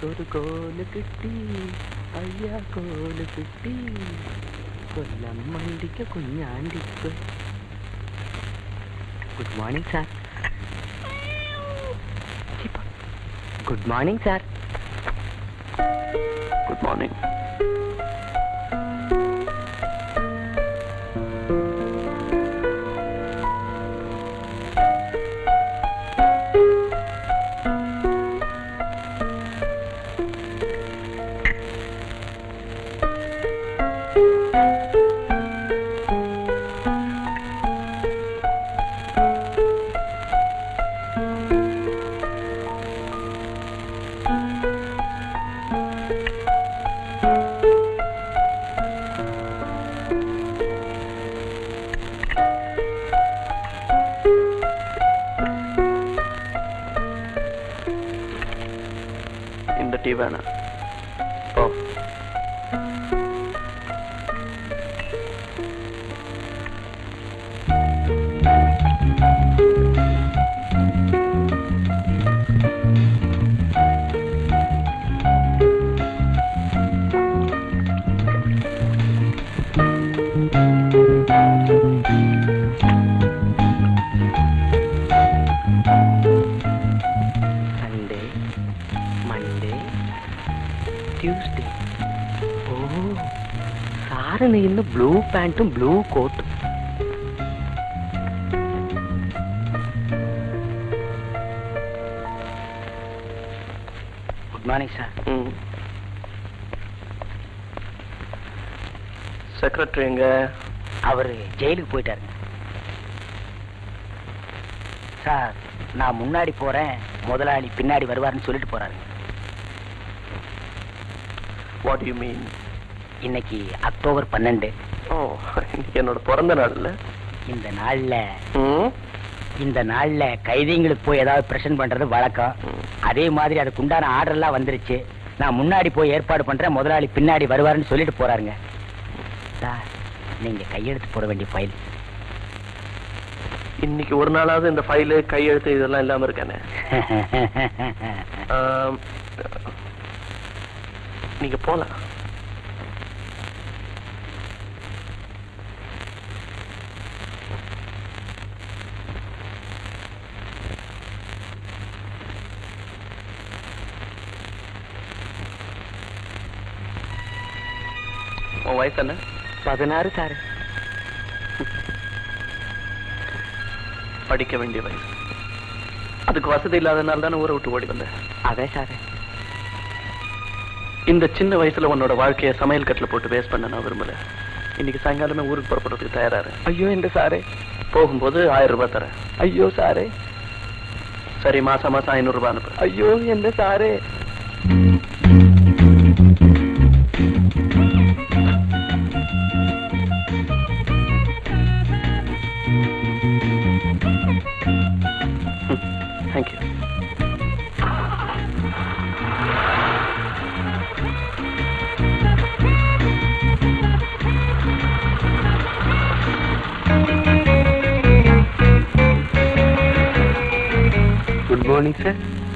కొరుకోలు കിട്ടി അയ്യാ കോല് കിട്ടി കൊല്ലം മണ്ടിക്ക് കുഞ്ഞാണ്ടിക്ക് good morning sir good morning sir good morning இந்த സാറിന് ഇന്ന് ബ്ലൂ പാൻറ്റും ബ്ലൂ കോട്ടും ഗുഡ് മോർണിംഗ് സാർ ம் செக்ரட்டரி எங்க அவர் ஜெயிலுக்கு போயிட்டாருங்க சார் நான் முன்னாடி போறேன் முதலாளி பின்னாடி வருவாருன்னு சொல்லிட்டு போறாரு வாட் யூ மீன் இன்னைக்கு அக்டோபர் பன்னெண்டு. என்னோட பிறந்த நாள்ல? இந்த நாள்ல இந்த நாள்ல கைதிங்களுக்கு போய் ஏதாவது பிரசன்ட் பண்றது வழக்கம். அதே மாதிரி அதுக்கு உண்டான ஆர்டர் எல்லாம் வந்துருச்சு. நான் முன்னாடி போய் ஏற்பாடு பண்றேன் முதலாளி பின்னாடி வருவாருன்னு சொல்லிட்டு போறாருங்க. சார் நீங்க கையெழுத்து போட வேண்டிய ஃபைல் இன்னைக்கு ஒரு நாளாவது இந்த ஃபைலு கையெழுத்து இதெல்லாம் இல்லாம இருக்கானே. நீங்க போலாம். உன் வயசு என்ன? பதினாறு சார் படிக்க வேண்டிய வயசு. அதுக்கு வசதி இல்லாதனால தானே ஊரை விட்டு ஓடி வந்தேன் அதே சார் இந்த சின்ன வயசுல உன்னோட வாழ்க்கைய சமையல் கட்டில போட்டு வேஸ்ட் பண்ண நான் விரும்பல. இன்னைக்கு சாயங்காலமே ஊருக்கு புறப்படுறதுக்கு தயாராரு ஐயோ இந்த சாரே போகும்போது ஆயிரம் ரூபாய் தரேன். ஐயோ சாரே சரி மாசம் மாசம் ஐநூறு ரூபாய் அனுப்பு. ஐயோ எந்த சாரே குட் மார்னிங்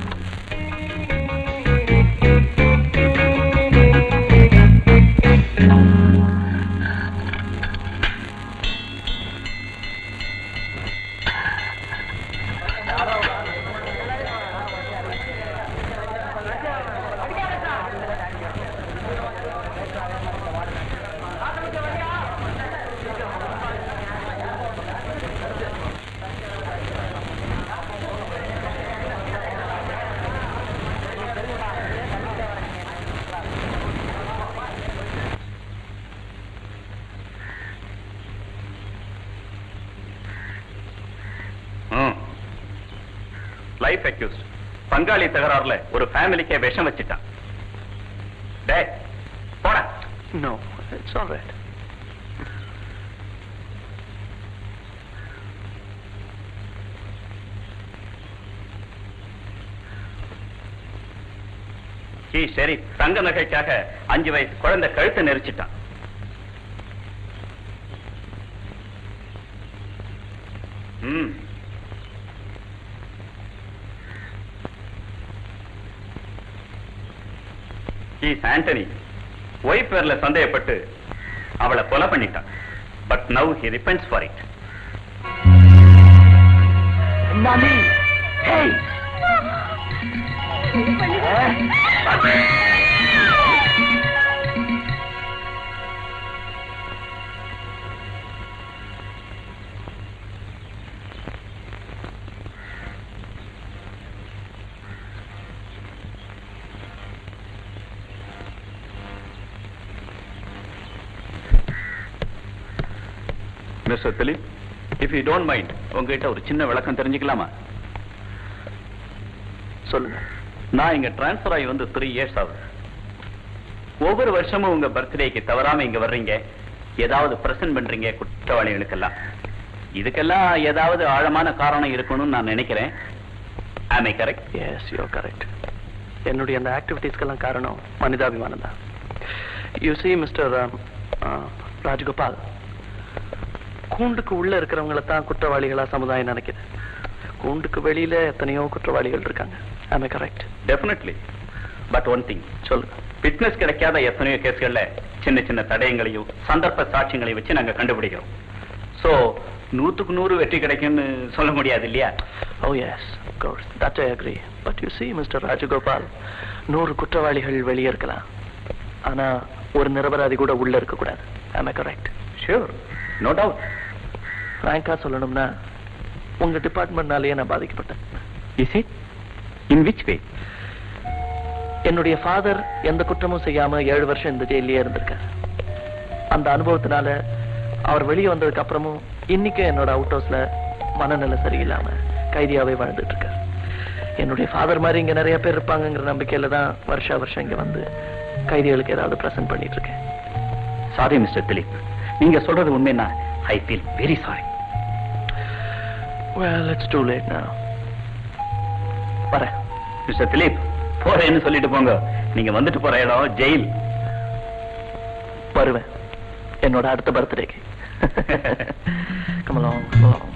லைஃப் அக்யூஸ்ட் பங்காளி தகராறுல ஒரு ஃபேமிலிக்கே விஷம் வச்சுட்டான். டேய் போடா. நோ இட்ஸ் ஆல் ரைட் சரி தங்க நகைக்காக அஞ்சு வயசு குழந்தை கழுத்தை நெரிச்சிட்டான். ம். இஸ் ஆண்டனி ஒய்ஃப் பேர்ல சந்தேகப்பட்டு அவளை கொலை பண்ணிட்டான். But now he repents for it mister Dileep if you don't mind உங்ககிட்ட ஒரு சின்ன விளக்கம் தெரிஞ்சுக்கலாமா? சொல்லுங்க. நான் இங்க டிரான்ஸ்ஃபர் ஆகி வந்து த்ரீ இயர்ஸ் ஆகுது. ஒவ்வொரு வருஷமும் உங்க பர்த்டேக்கு தவறாம இங்க வர்றீங்க. ஏதாவது பிரசன்ட் பண்றீங்க குற்றவாளிகளுக்கெல்லாம். இதுக்கெல்லாம் ஏதாவது ஆழமான காரணம் இருக்கணும்னு நான் நினைக்கிறேன். ஆமை கரெக்ட் எஸ் யூ கரெக்ட் என்னுடைய அந்த ஆக்டிவிட்டீஸ்க்கெல்லாம் காரணம் மனிதாபிமானம் தான். யூ சி மிஸ்டர் ராஜகோபால் கூண்டுக்கு உள்ள இருக்கிறவங்கள தான் குற்றவாளிகளா சமுதாயம் நினைக்குது. கூண்டுக்கு வெளியில எத்தனையோ குற்றவாளிகள் இருக்காங்க. ஆமே correct definitely but one thing சொல்லுங்க ஃபிட்னஸ் கிடைக்காத எத்தனையோ கேஸ்கள்ல சின்ன சின்ன தடயங்களையும் சந்தர்ப்ப சாட்சியங்களையும் வச்சு நாங்க கண்டுபிடிக்கிறோம். சோ நூத்துக்கு நூறு வெற்றி கிடைக்கும்னு சொல்ல முடியாது இல்லையா? ஓ yes course that I agree but you see mister Rajagopal நூறு குற்றவாளிகள் வெளியே இருக்கலாம். ஆனா ஒரு நிரபராதி கூட உள்ள இருக்கக்கூடாது. ஆமே கரெக்ட் ஷூர் நோ டவுட் ஃப்ராங்கா சொல்லணும்னா உங்க டிபார்ட்மெண்ட்னாலேயே நான் பாதிக்கப்பட்டேன். Is it in which way என்னுடைய ஃபாதர் எந்த குற்றமும் செய்யாம ஏழு வருஷம் இந்த ஜெயிலே இருந்திருக்காரு. அந்த அனுபவத்தினால அவர் வெளியே வந்ததுக்கு அப்புறமும் இன்னைக்கும் என்னோட அவுட் ஹவுஸ்ல மனநிலை சரியில்லாம கைதியாவே வாழ்ந்துட்டு இருக்காரு என்னுடைய ஃபாதர் மாதிரி இங்க நிறைய பேர் இருப்பாங்கங்கிற நம்பிக்கையில தான் வருஷா வருஷம் இங்க வந்து கைதிகளுக்கு ஏதாவது பிரசன்ட் பண்ணிட்டு இருக்கேன் சாரி மிஸ்டர் திலீப் நீங்க சொல்றது உண்மைன்னா I feel very sorry well it's too late now. வரேன். மிஸ்டர் திலீப் போறேன்னு சொல்லிட்டு போங்க. நீங்க வந்துட்டு போற இடம் ஜெயில். வருவேன். என்னோட அடுத்த பர்த்டேக்கு. Come along come along.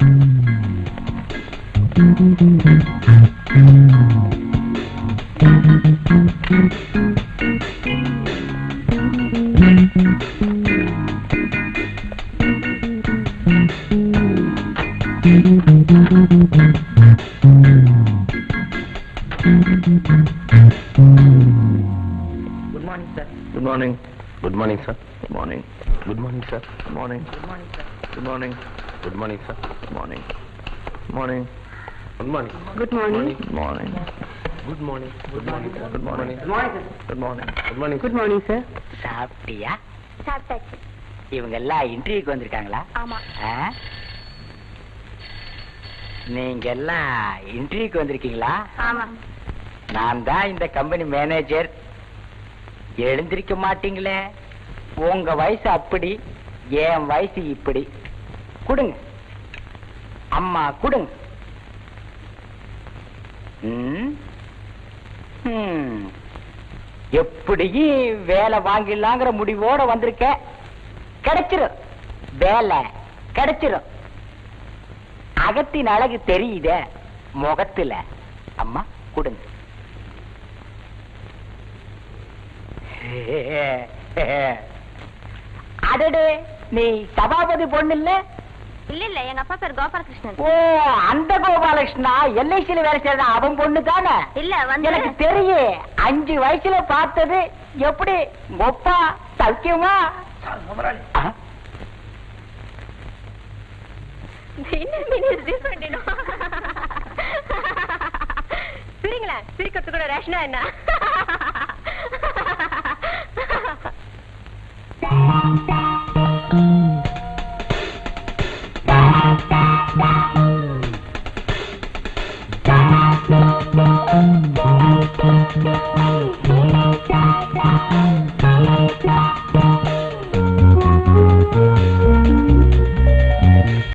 Good morning sir Good morning. Good morning sir Good morning. Good morning sir Good morning. Good morning Good morning. Good morning sir Good morning. Morning. Good morning good morning Good morning. Good morning good morning sir Good morning. Good morning Good morning. Good morning good morning sir சாப்பிட்டியா சாப்பிட்டாச்சு இவங்க எல்லாம் இன்டர்வியூக்கு வந்திருக்காங்களா ஆமா? நீங்க எல்லாம் இன்டர்வியூக்கு வந்திருக்கீங்களா நான் தான் இந்த கம்பெனி மேனேஜர் எழுந்திருக்க மாட்டீங்களே? உங்க வயசு அப்படி என் வயசு இப்படி. கொடுங்க. அம்மா கொடுங்க. எப்படியும் வேலை வாங்கிடலாங்கிற முடிவோட வந்திருக்க? கிடைச்சிரும். வேலை கிடைச்சிரும். அகத்தின் அழகு தெரியுதே? முகத்துல. அம்மா கொடுங்க. அடடே நீ சபாபதி பொண்ணு இல்ல இல்ல இல்ல எங்க அப்பா பேர் கோபாலகிருஷ்ணன். ஓ அந்த கோபாலகிருஷ்ணா எல்ஐசியில வேலை செய்யற அவன் பொண்ணு தானே இல்ல வந்து எனக்கு தெரியும் அஞ்சு வயசுல பார்த்தது எப்படி? ஒப்பா சௌக்கியமா? ஆ? இன்னும் minutes different இன்னும். சிரிங்களேன் சிரிக்கிறது கூட ரேஷனா என்ன